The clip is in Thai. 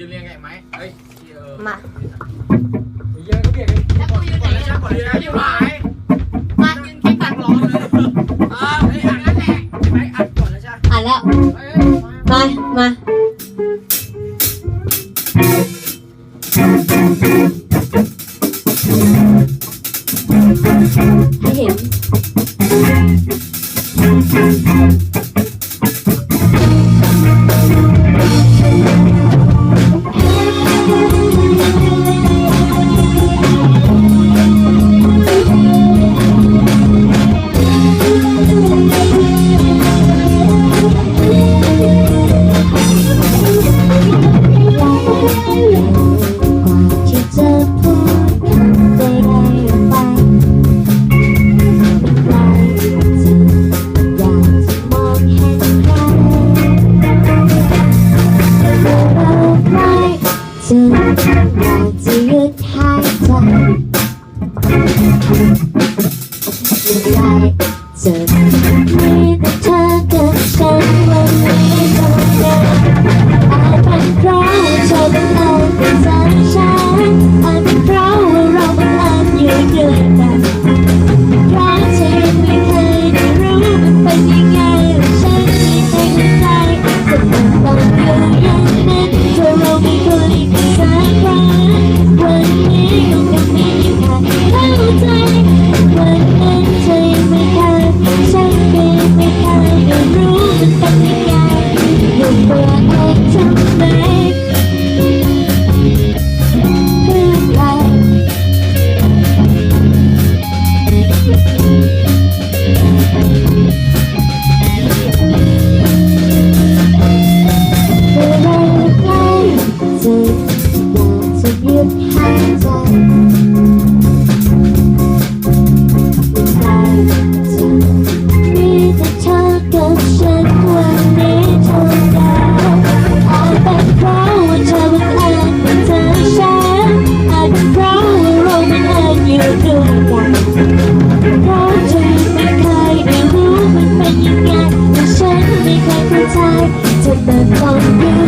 ยืนเรียงไงไหมเฮ้ยมา เยอะก็เบียดกัลยืนกก่อเลยนะยืนไหนมายืนคิดตัดร้อนเลยอ่าไอ้อันอ่อนแล้วช่างอ่านแล้วมา มาเห็น soon. จะเปิดความรู้